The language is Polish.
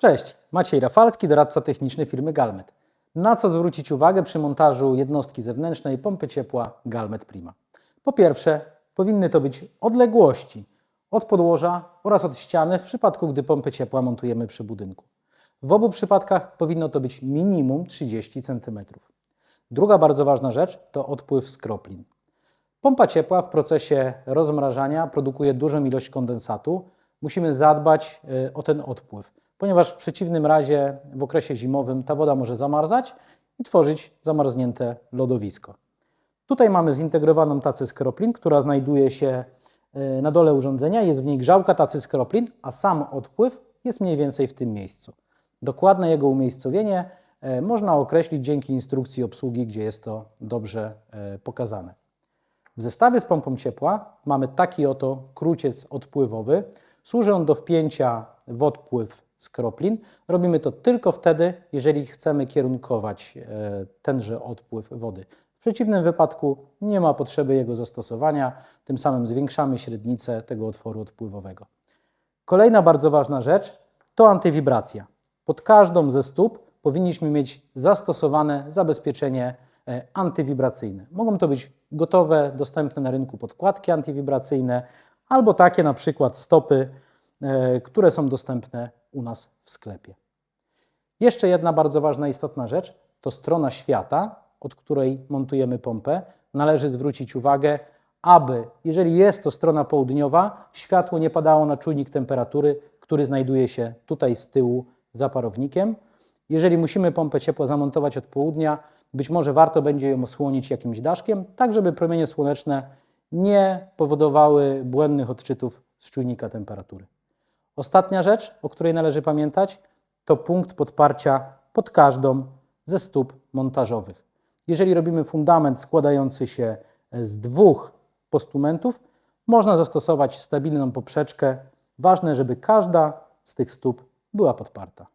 Cześć, Maciej Rafalski, doradca techniczny firmy Galmet. Na co zwrócić uwagę przy montażu jednostki zewnętrznej pompy ciepła Galmet Prima? Po pierwsze, powinny to być odległości od podłoża oraz od ściany w przypadku, gdy pompę ciepła montujemy przy budynku. W obu przypadkach powinno to być minimum 30 cm. Druga bardzo ważna rzecz to odpływ skroplin. Pompa ciepła w procesie rozmrażania produkuje dużą ilość kondensatu. Musimy zadbać y, o ten odpływ, ponieważ w przeciwnym razie w okresie zimowym ta woda może zamarzać i tworzyć zamarznięte lodowisko. Tutaj mamy zintegrowaną tacę skroplin, która znajduje się y, na dole urządzenia. Jest w niej grzałka tacy skroplin, a sam odpływ jest mniej więcej w tym miejscu. Dokładne jego umiejscowienie y, można określić dzięki instrukcji obsługi, gdzie jest to dobrze pokazane. W zestawie z pompą ciepła mamy taki oto kruciec odpływowy. Służy on do wpięcia w odpływ skroplin. Robimy to tylko wtedy, jeżeli chcemy kierunkować e, tenże odpływ wody. W przeciwnym wypadku nie ma potrzeby jego zastosowania, tym samym zwiększamy średnicę tego otworu odpływowego. Kolejna bardzo ważna rzecz to antywibracja. Pod każdą ze stóp powinniśmy mieć zastosowane zabezpieczenie e, antywibracyjne. Mogą to być gotowe, dostępne na rynku podkładki antywibracyjne, albo takie na przykład stopy, e, które są dostępne u nas w sklepie. Jeszcze jedna bardzo ważna, istotna rzecz to strona świata, od której montujemy pompę. Należy zwrócić uwagę, aby, jeżeli jest to strona południowa, światło nie padało na czujnik temperatury, który znajduje się tutaj z tyłu za parownikiem. Jeżeli musimy pompę ciepła zamontować od południa, być może warto będzie ją osłonić jakimś daszkiem, tak żeby promienie słoneczne nie powodowały błędnych odczytów z czujnika temperatury. Ostatnia rzecz, o której należy pamiętać, to punkt podparcia pod każdą ze stóp montażowych. Jeżeli robimy fundament składający się z dwóch postumentów, można zastosować stabilną poprzeczkę. Ważne, żeby każda z tych stóp była podparta.